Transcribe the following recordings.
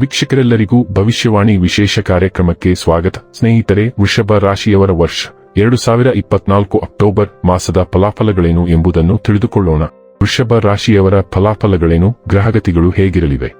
ವೀಕ್ಷಕರೆಲ್ಲರಿಗೂ ಭವಿಷ್ಯವಾಣಿ ವಿಶೇಷ ಕಾರ್ಯಕ್ರಮಕ್ಕೆ ಸ್ವಾಗತ. ಸ್ನೇಹಿತರೆ, ವೃಷಭ ರಾಶಿಯವರ ವರ್ಷ ಎರಡು ಸಾವಿರ ಇಪ್ಪತ್ನಾಲ್ಕು ಅಕ್ಟೋಬರ್ ಮಾಸದ ಫಲಾಫಲಗಳೇನು ಎಂಬುದನ್ನು ತಿಳಿದುಕೊಳ್ಳೋಣ. ವೃಷಭ ರಾಶಿಯವರ ಫಲಾಫಲಗಳೇನು, ಗ್ರಹಗತಿಗಳು ಹೇಗಿರಲಿವೆ?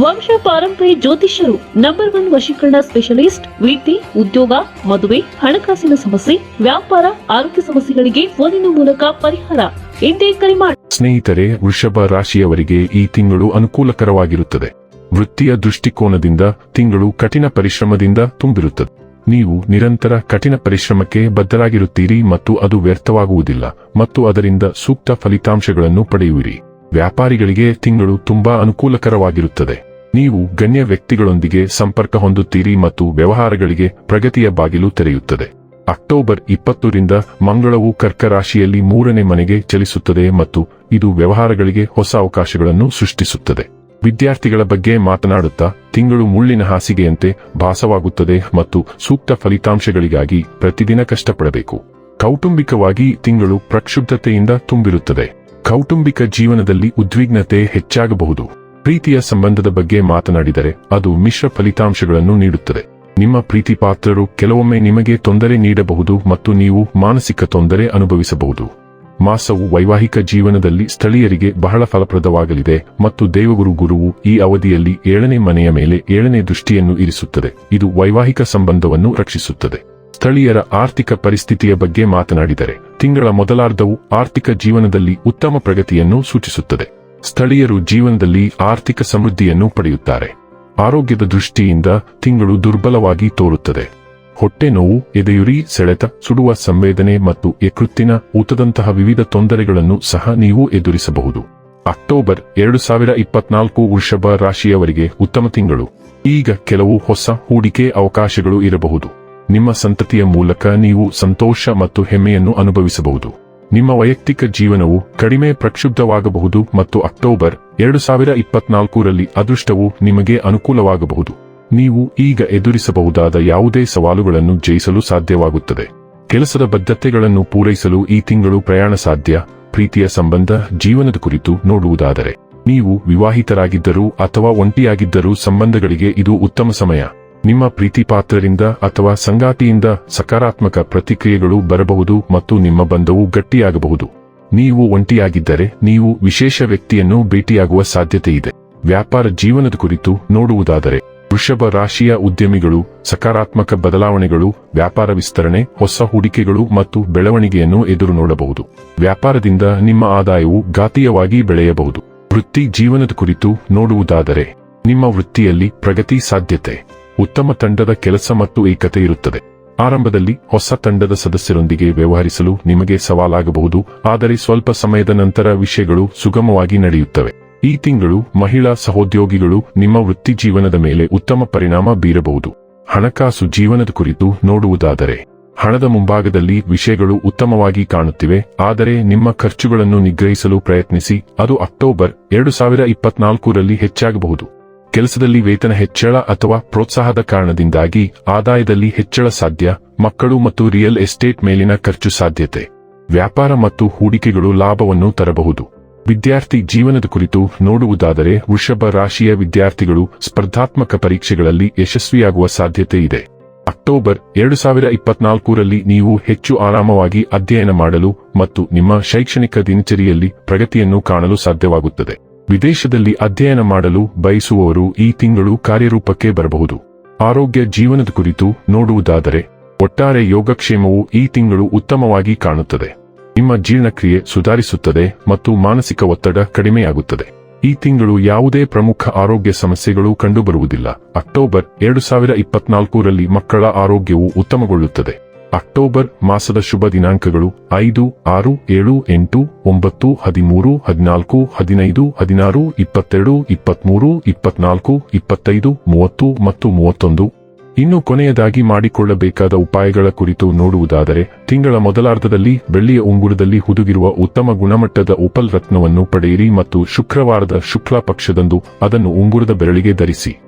ವಂಶ ಪಾರಂಪರ್ಯ ಜ್ಯೋತಿಷ್ಯರು ನಂಬರ್ ಒನ್ ವಶೀಕರಣ ಸ್ಪೆಷಲಿಸ್ಟ್ ವಿದ್ಯೆ ಉದ್ಯೋಗ, ಮದುವೆ, ಹಣಕಾಸಿನ ಸಮಸ್ಯೆ, ವ್ಯಾಪಾರ, ಆರೋಗ್ಯ ಸಮಸ್ಯೆಗಳಿಗೆ ಫೋನಿನ ಮೂಲಕ ಪರಿಹಾರ. ಎಂದೇ ಕರೆ ಮಾಡಿ ಸ್ನೇಹಿತರೆ, ವೃಷಭ ರಾಶಿಯವರಿಗೆ ಈ ತಿಂಗಳು ಅನುಕೂಲಕರವಾಗಿರುತ್ತದೆ. ವೃತ್ತಿಯ ದೃಷ್ಟಿಕೋನದಿಂದ ತಿಂಗಳು ಕಠಿಣ ಪರಿಶ್ರಮದಿಂದ ತುಂಬಿರುತ್ತದೆ. ನೀವು ನಿರಂತರ ಕಠಿಣ ಪರಿಶ್ರಮಕ್ಕೆ ಬದ್ಧರಾಗಿರುತ್ತೀರಿ ಮತ್ತು ಅದು ವ್ಯರ್ಥವಾಗುವುದಿಲ್ಲ ಮತ್ತು ಅದರಿಂದ ಸೂಕ್ತ ಫಲಿತಾಂಶಗಳನ್ನು ಪಡೆಯುವಿರಿ. ವ್ಯಾಪಾರಿಗಳಿಗೆ ತಿಂಗಳು ತುಂಬಾ ಅನುಕೂಲಕರವಾಗಿರುತ್ತದೆ. ನೀವು ಗಣ್ಯ ವ್ಯಕ್ತಿಗಳೊಂದಿಗೆ ಸಂಪರ್ಕ ಹೊಂದುತ್ತೀರಿ ಮತ್ತು ವ್ಯವಹಾರಗಳಿಗೆ ಪ್ರಗತಿಯ ಬಾಗಿಲು ತೆರೆಯುತ್ತದೆ. ಅಕ್ಟೋಬರ್ ಇಪ್ಪತ್ತರಿಂದ ಮಂಗಳವು ಕರ್ಕ ರಾಶಿಯಲ್ಲಿ ಮೂರನೇ ಮನೆಗೆ ಚಲಿಸುತ್ತದೆ ಮತ್ತು ಇದು ವ್ಯವಹಾರಗಳಿಗೆ ಹೊಸ ಅವಕಾಶಗಳನ್ನು ಸೃಷ್ಟಿಸುತ್ತದೆ. ವಿದ್ಯಾರ್ಥಿಗಳ ಬಗ್ಗೆ ಮಾತನಾಡುತ್ತಾ ತಿಂಗಳು ಮುಳ್ಳಿನ ಹಾಸಿಗೆಯಂತೆ ಭಾಸವಾಗುತ್ತದೆ ಮತ್ತು ಸೂಕ್ತ ಫಲಿತಾಂಶಗಳಿಗಾಗಿ ಪ್ರತಿದಿನ ಕಷ್ಟಪಡಬೇಕು. ಕೌಟುಂಬಿಕವಾಗಿ ತಿಂಗಳು ಪ್ರಕ್ಷುಬ್ಧತೆಯಿಂದ ತುಂಬಿರುತ್ತದೆ. ಕೌಟುಂಬಿಕ ಜೀವನದಲ್ಲಿ ಉದ್ವಿಗ್ನತೆ ಹೆಚ್ಚಾಗಬಹುದು. ಪ್ರೀತಿಯ ಸಂಬಂಧದ ಬಗ್ಗೆ ಮಾತನಾಡಿದರೆ ಅದು ಮಿಶ್ರ ಫಲಿತಾಂಶಗಳನ್ನು ನೀಡುತ್ತದೆ. ನಿಮ್ಮ ಪ್ರೀತಿ ಪಾತ್ರರು ಕೆಲವೊಮ್ಮೆ ನಿಮಗೆ ತೊಂದರೆ ನೀಡಬಹುದು ಮತ್ತು ನೀವು ಮಾನಸಿಕ ತೊಂದರೆ ಅನುಭವಿಸಬಹುದು. ಮಾಸವು ವೈವಾಹಿಕ ಜೀವನದಲ್ಲಿ ಸ್ಥಳೀಯರಿಗೆ ಬಹಳ ಫಲಪ್ರದವಾಗಲಿದೆ ಮತ್ತು ದೇವಗುರು ಗುರುವು ಈ ಅವಧಿಯಲ್ಲಿ ಏಳನೇ ಮನೆಯ ಮೇಲೆ ಏಳನೇ ದೃಷ್ಟಿಯನ್ನು ಇರಿಸುತ್ತದೆ. ಇದು ವೈವಾಹಿಕ ಸಂಬಂಧವನ್ನು ರಕ್ಷಿಸುತ್ತದೆ. ಸ್ಥಳೀಯರ ಆರ್ಥಿಕ ಪರಿಸ್ಥಿತಿಯ ಬಗ್ಗೆ ಮಾತನಾಡಿದರೆ, ತಿಂಗಳ ಮೊದಲಾರ್ಧವು ಆರ್ಥಿಕ ಜೀವನದಲ್ಲಿ ಉತ್ತಮ ಪ್ರಗತಿಯನ್ನು ಸೂಚಿಸುತ್ತದೆ. ಸ್ಥಳೀಯರು ಜೀವನದಲ್ಲಿ ಆರ್ಥಿಕ ಸಮೃದ್ಧಿಯನ್ನು ಪಡೆಯುತ್ತಾರೆ. ಆರೋಗ್ಯದ ದೃಷ್ಟಿಯಿಂದ ತಿಂಗಳು ದುರ್ಬಲವಾಗಿ ತೋರುತ್ತದೆ. ಹೊಟ್ಟೆ ನೋವು, ಎದೆಯುರಿ, ಸೆಳೆತ, ಸುಡುವ ಸಂವೇದನೆ ಮತ್ತು ಯಕೃತ್ತಿನ ಊತದಂತಹ ವಿವಿಧ ತೊಂದರೆಗಳನ್ನು ಸಹ ನೀವು ಎದುರಿಸಬಹುದು. ಅಕ್ಟೋಬರ್ ಎರಡು ಸಾವಿರ ಇಪ್ಪತ್ನಾಲ್ಕು ವೃಷಭ ರಾಶಿಯವರಿಗೆ ಉತ್ತಮ ತಿಂಗಳು. ಈಗ ಕೆಲವು ಹೊಸ ಹೂಡಿಕೆ ಅವಕಾಶಗಳು ಇರಬಹುದು. ನಿಮ್ಮ ಸಂತತಿಯ ಮೂಲಕ ನೀವು ಸಂತೋಷ ಮತ್ತು ಹೆಮ್ಮೆಯನ್ನು ಅನುಭವಿಸಬಹುದು. ನಿಮ್ಮ ವೈಯಕ್ತಿಕ ಜೀವನವು ಕಡಿಮೆ ಪ್ರಕ್ಷುಬ್ಧವಾಗಬಹುದು ಮತ್ತು ಅಕ್ಟೋಬರ್ ಎರಡು ಸಾವಿರ ಇಪ್ಪತ್ನಾಲ್ಕರಲ್ಲಿ ಅದೃಷ್ಟವು ನಿಮಗೆ ಅನುಕೂಲವಾಗಬಹುದು. ನೀವು ಈಗ ಎದುರಿಸಬಹುದಾದ ಯಾವುದೇ ಸವಾಲುಗಳನ್ನು ಜಯಿಸಲು ಸಾಧ್ಯವಾಗುತ್ತದೆ. ಕೆಲಸದ ಬದ್ಧತೆಗಳನ್ನು ಪೂರೈಸಲು ಈ ತಿಂಗಳು ಪ್ರಯಾಣ ಸಾಧ್ಯ, ಪ್ರೀತಿಯ ಸಂಬಂಧ, ಜೀವನದ ಕುರಿತು ನೋಡುವುದಾದರೆ. ನೀವು ವಿವಾಹಿತರಾಗಿದ್ದರೂ ಅಥವಾ ಒಂಟಿಯಾಗಿದ್ದರೂ ಸಂಬಂಧಗಳಿಗೆ ಇದು ಉತ್ತಮ ಸಮಯ. ನಿಮ್ಮ ಪ್ರೀತಿಪಾತ್ರರಿಂದ ಅಥವಾ ಸಂಗಾತಿಯಿಂದ ಸಕಾರಾತ್ಮಕ ಪ್ರತಿಕ್ರಿಯೆಗಳು ಬರಬಹುದು ಮತ್ತು ನಿಮ್ಮ ಬಂಧವು ಗಟ್ಟಿಯಾಗಬಹುದು. ನೀವು ಒಂಟಿಯಾಗಿದ್ದರೆ ನೀವು ವಿಶೇಷ ವ್ಯಕ್ತಿಯನ್ನು ಭೇಟಿಯಾಗುವ ಸಾಧ್ಯತೆಯಿದೆ. ವ್ಯಾಪಾರ ಜೀವನದ ಕುರಿತು ನೋಡುವುದಾದರೆ, ವೃಷಭ ರಾಶಿಯ ಉದ್ಯಮಿಗಳು, ಸಕಾರಾತ್ಮಕ ಬದಲಾವಣೆಗಳು, ವ್ಯಾಪಾರ ವಿಸ್ತರಣೆ, ಹೊಸ ಹೂಡಿಕೆಗಳು ಮತ್ತು ಬೆಳವಣಿಗೆಯನ್ನು ಎದುರು ನೋಡಬಹುದು. ವ್ಯಾಪಾರದಿಂದ ನಿಮ್ಮ ಆದಾಯವು ಘಾತೀಯವಾಗಿ ಬೆಳೆಯಬಹುದು. ವೃತ್ತಿ ಜೀವನದ ಕುರಿತು ನೋಡುವುದಾದರೆ, ನಿಮ್ಮ ವೃತ್ತಿಯಲ್ಲಿ ಪ್ರಗತಿ ಸಾಧ್ಯತೆ. ಉತ್ತಮ ತಂಡದ ಕೆಲಸ ಮತ್ತು ಏಕತೆ ಇರುತ್ತದೆ. ಆರಂಭದಲ್ಲಿ ಹೊಸ ತಂಡದ ಸದಸ್ಯರೊಂದಿಗೆ ವ್ಯವಹರಿಸಲು ನಿಮಗೆ ಸವಾಲಾಗಬಹುದು, ಆದರೆ ಸ್ವಲ್ಪ ಸಮಯದ ನಂತರ ವಿಷಯಗಳು ಸುಗಮವಾಗಿ ನಡೆಯುತ್ತವೆ. ಈ ತಿಂಗಳು ಮಹಿಳಾ ಸಹೋದ್ಯೋಗಿಗಳು ನಿಮ್ಮ ವೃತ್ತಿ ಜೀವನದ ಮೇಲೆ ಉತ್ತಮ ಪರಿಣಾಮ ಬೀರಬಹುದು. ಹಣಕಾಸು ಜೀವನದ ಕುರಿತು ನೋಡುವುದಾದರೆ, ಹಣದ ಮುಂಭಾಗದಲ್ಲಿ ವಿಷಯಗಳು ಉತ್ತಮವಾಗಿ ಕಾಣುತ್ತಿವೆ, ಆದರೆ ನಿಮ್ಮ ಖರ್ಚುಗಳನ್ನು ನಿಗ್ರಹಿಸಲು ಪ್ರಯತ್ನಿಸಿ, ಅದು ಅಕ್ಟೋಬರ್ ಎರಡು ಸಾವಿರ ಇಪ್ಪತ್ನಾಲ್ಕರಲ್ಲಿ ಹೆಚ್ಚಾಗಬಹುದು. ಕೆಲಸದಲ್ಲಿ ವೇತನ ಹೆಚ್ಚಳ ಅಥವಾ ಪ್ರೋತ್ಸಾಹದ ಕಾರಣದಿಂದಾಗಿ ಆದಾಯದಲ್ಲಿ ಹೆಚ್ಚಳ ಸಾಧ್ಯ, ಮಕ್ಕಳು ಮತ್ತು ರಿಯಲ್ ಎಸ್ಟೇಟ್ ಮೇಲಿನ ಖರ್ಚು ಸಾಧ್ಯತೆ. ವ್ಯಾಪಾರ ಮತ್ತು ಹೂಡಿಕೆಗಳು ಲಾಭವನ್ನು ತರಬಹುದು. ವಿದ್ಯಾರ್ಥಿ ಜೀವನದ ಕುರಿತು ನೋಡುವುದಾದರೆ ವೃಷಭ ರಾಶಿಯ ವಿದ್ಯಾರ್ಥಿಗಳು ಸ್ಪರ್ಧಾತ್ಮಕ ಪರೀಕ್ಷೆಗಳಲ್ಲಿ ಯಶಸ್ವಿಯಾಗುವ ಸಾಧ್ಯತೆ ಇದೆ. ಅಕ್ಟೋಬರ್ ಎರಡು ಸಾವಿರ ಇಪ್ಪತ್ನಾಲ್ಕರಲ್ಲಿ ನೀವು ಹೆಚ್ಚು ಆರಾಮವಾಗಿ ಅಧ್ಯಯನ ಮಾಡಲು ಮತ್ತು ನಿಮ್ಮ ಶೈಕ್ಷಣಿಕ ದಿನಚರಿಯಲ್ಲಿ ಪ್ರಗತಿಯನ್ನು ಕಾಣಲು ಸಾಧ್ಯವಾಗುತ್ತದೆ. ವಿದೇಶದಲ್ಲಿ ಅಧ್ಯಯನ ಮಾಡಲು ಬಯಸುವವರು ಈ ತಿಂಗಳು ಕಾರ್ಯರೂಪಕ್ಕೆ ಬರಬಹುದು. ಆರೋಗ್ಯ ಜೀವನದ ಕುರಿತು ನೋಡುವುದಾದರೆ, ಒಟ್ಟಾರೆ ಯೋಗಕ್ಷೇಮವು ಈ ತಿಂಗಳು ಉತ್ತಮವಾಗಿ ಕಾಣುತ್ತದೆ. ನಿಮ್ಮ ಜೀರ್ಣಕ್ರಿಯೆ ಸುಧಾರಿಸುತ್ತದೆ ಮತ್ತು ಮಾನಸಿಕ ಒತ್ತಡ ಕಡಿಮೆಯಾಗುತ್ತದೆ. ಈ ತಿಂಗಳು ಯಾವುದೇ ಪ್ರಮುಖ ಆರೋಗ್ಯ ಸಮಸ್ಯೆಗಳು ಕಂಡುಬರುವುದಿಲ್ಲ. ಅಕ್ಟೋಬರ್ ಎರಡು ಸಾವಿರ ಇಪ್ಪತ್ನಾಲ್ಕರಲ್ಲಿ ಮಕ್ಕಳ ಆರೋಗ್ಯವು ಉತ್ತಮಗೊಳ್ಳುತ್ತದೆ. ಅಕ್ಟೋಬರ್ ಮಾಸದ ಶುಭ ದಿನಾಂಕಗಳು ಐದು, ಆರು, ಏಳು, ಎಂಟು, ಒಂಬತ್ತು, ಹದಿಮೂರು, ಹದಿನಾಲ್ಕು, ಹದಿನೈದು, ಹದಿನಾರು, ಇಪ್ಪತ್ತೆರಡು, ಇಪ್ಪತ್ಮೂರು, ಇಪ್ಪತ್ನಾಲ್ಕು, ಇಪ್ಪತ್ತೈದು, ಮೂವತ್ತು ಮತ್ತು ಮೂವತ್ತೊಂದು. ಇನ್ನು ಕೊನೆಯದಾಗಿ ಮಾಡಿಕೊಳ್ಳಬೇಕಾದ ಉಪಾಯಗಳ ಕುರಿತು ನೋಡುವುದಾದರೆ, ತಿಂಗಳ ಮೊದಲಾರ್ಧದಲ್ಲಿ ಬೆಳ್ಳಿಯ ಉಂಗುರದಲ್ಲಿ ಹುದುಗಿರುವ ಉತ್ತಮ ಗುಣಮಟ್ಟದ ಉಪಲ್ ರತ್ನವನ್ನು ಪಡೆಯಿರಿ ಮತ್ತು ಶುಕ್ರವಾರದ ಶುಕ್ಲ ಪಕ್ಷದಂದು ಅದನ್ನು ಉಂಗುರದ ಬೆರಳಿಗೆ ಧರಿಸಿ.